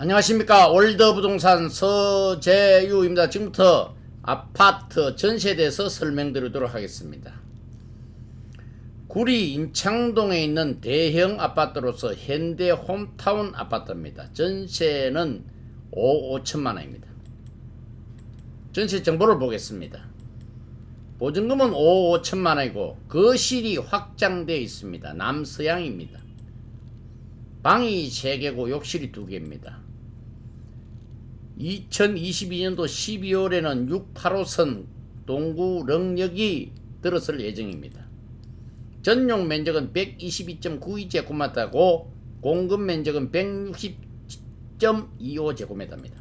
안녕하십니까 월드부동산 서재유입니다. 지금부터 아파트 전세에 대해서 설명드리도록 하겠습니다. 구리 인창동에 있는 대형 아파트로서 현대 홈타운 아파트입니다. 전세는 5, 5천만 원입니다. 전세 정보를 보겠습니다. 보증금은 5, 5천만 원이고 거실이 확장되어 있습니다. 남서양입니다. 방이 3개고 욕실이 2개입니다. 2022년도 12월에는 685선 동구 릉역이 들어설 예정입니다. 전용 면적은 122.92제곱미터고 공급 면적은 160.25제곱미터입니다.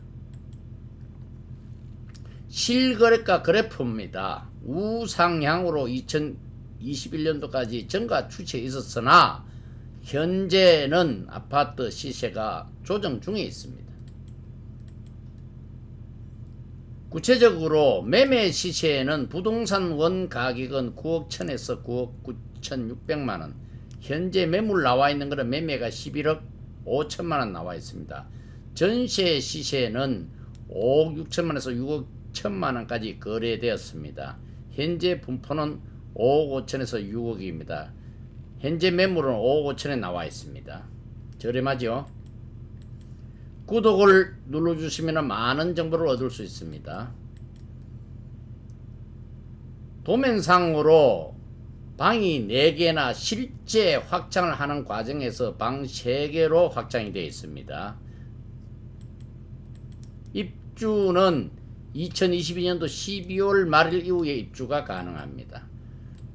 실거래가 그래프입니다. 우상향으로 2021년도까지 증가 추세에 있었으나 현재는 아파트 시세가 조정 중에 있습니다. 구체적으로 매매 시세에는 부동산 원 가격은 9억 천에서 9억 9천6백만 원. 현재 매물 나와 있는 것은 매매가 11억 5천만 원 나와 있습니다. 전세 시세는 5억 6천만에서 6억 1천만 원까지 거래되었습니다. 현재 분포는 5억 5천에서 6억입니다. 현재 매물은 5억 5천에 나와 있습니다. 저렴하죠? 구독을 눌러주시면 많은 정보를 얻을 수 있습니다. 도면상으로 방이 4개나 실제 확장을 하는 과정에서 방 3개로 확장이 되어 있습니다. 입주는 2022년도 12월 말일 이후에 입주가 가능합니다.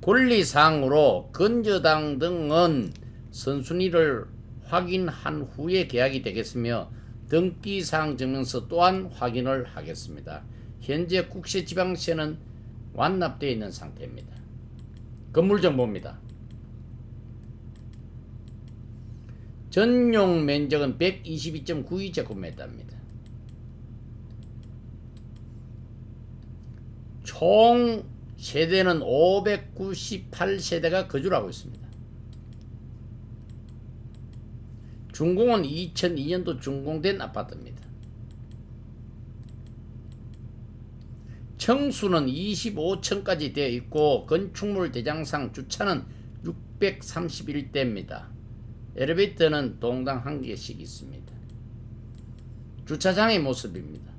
권리상으로 건저당 등은 선순위를 확인한 후에 계약이 되겠으며 등기사항 증명서 또한 확인을 하겠습니다. 현재 국세지방세는 완납되어 있는 상태입니다. 건물 정보입니다. 전용 면적은 122.92제곱미터입니다. 총 세대는 598세대가 거주를 하고 있습니다. 준공은 2002년도 준공된 아파트입니다. 청수는 25층까지 되어 있고 건축물 대장상 주차는 631대입니다. 엘리베이터는 동당 한 개씩 있습니다. 주차장의 모습입니다.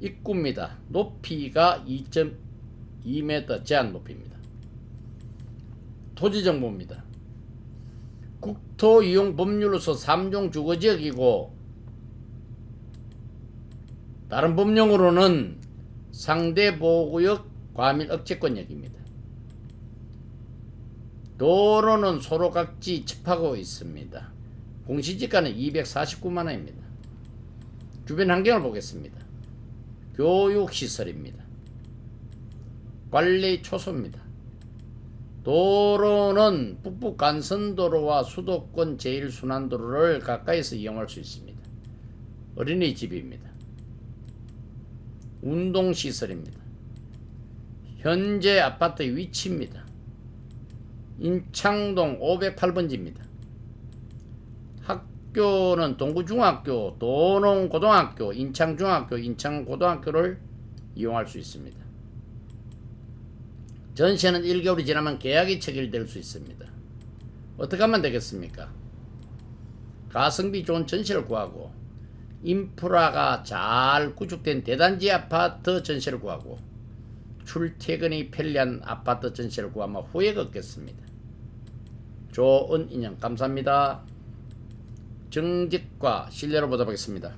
입구입니다. 높이가 2.2m 제한 높이입니다. 토지 정보입니다. 국토 이용 법률로서 3종 주거지역이고 다른 법령으로는 상대 보호구역 과밀 억제권역입니다. 도로는 소로각지 첩하고 있습니다. 공시지가는 249만 원입니다. 주변 환경을 보겠습니다. 교육시설입니다. 관리 초소입니다. 도로는 북부 간선도로와 수도권 제1순환도로를 가까이서 이용할 수 있습니다. 어린이집입니다. 운동시설입니다. 현재 아파트의 위치입니다. 인창동 508번지입니다. 학교는 동구중학교, 도농고등학교, 인창중학교, 인창고등학교를 이용할 수 있습니다. 전세는 1개월이 지나면 계약이 체결될 수 있습니다. 어떻게 하면 되겠습니까? 가성비 좋은 전세를 구하고 인프라가 잘 구축된 대단지 아파트 전세를 구하고 출퇴근이 편리한 아파트 전세를 구하면 후회가 없겠습니다. 좋은 인연 감사합니다. 정직과 신뢰로 보답하겠습니다.